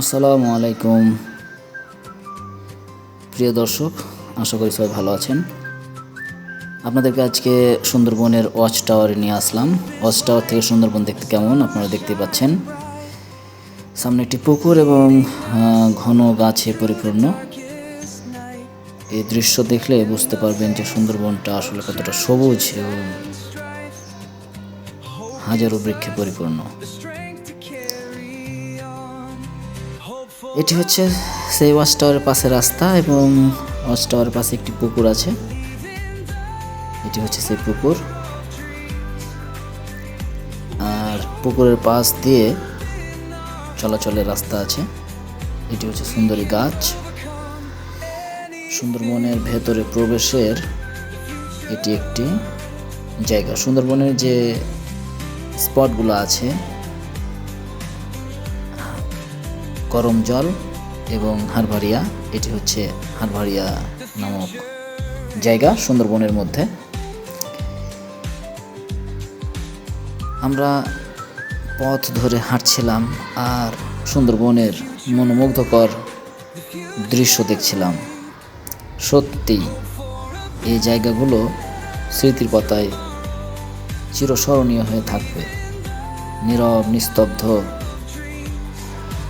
আসসালামু আলাইকুম। প্রিয় দর্শক, আশা করি সবাই ভালো আছেন। আপনাদেরকে আজকে সুন্দরবনের ওয়াচ টাওয়ারে নিয়ে আসলাম। ওয়াচ টাওয়ার থেকে সুন্দরবন দেখতে কেমন আপনারা দেখতে পাচ্ছেন। সামনে একটি পুকুর এবং ঘন গাছে পরিপূর্ণ। এই দৃশ্য দেখলে বুঝতে পারবেন যে সুন্দরবনটা আসলে কতটা সবুজ এবং হাজারো বৃক্ষে পরিপূর্ণ। এটি হচ্ছে সেই ওয়াচ টাওয়ারের পাশে রাস্তা এবং ওয়াচ টাওয়ারের পাশে একটি পুকুর আছে। এটি হচ্ছে সেই পুকুর। আর পুকুরের পাশ দিয়ে চলাচলের রাস্তা আছে। এটি হচ্ছে সুন্দরী গাছ। সুন্দরবনের ভেতরে প্রবেশের এটি একটি জায়গা। সুন্দরবনের যে স্পটগুলো আছে করম জল এবং হারভারিয়া এটি হচ্ছে হারভারিয়া নামক জায়গা সুন্দরবনের মধ্যে। আমরা পথ ধরে হাঁটছিলাম আর সুন্দরবনের মনোমুগ্ধকর দৃশ্য দেখছিলাম। সত্যি, এই জায়গাগুলো স্মৃতির পাতায় চিরস্মরণীয় হয়ে থাকবে। নীরব, নিস্তব্ধ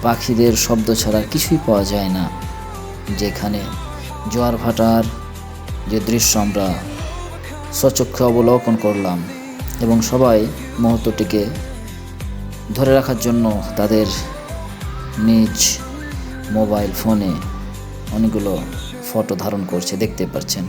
পাখিদের শব্দ ছাড়া কিছুই পাওয়া যায় না, যেখানে জোয়ার ভাটার যে দৃশ্য আমরা সচক্ষে অবলোকন করলাম এবং সবাই মুহূর্তটিকে ধরে রাখার জন্য তাদের নিজ মোবাইল ফোনে অনেকগুলো ফটো ধারণ করছে, দেখতে পাচ্ছেন।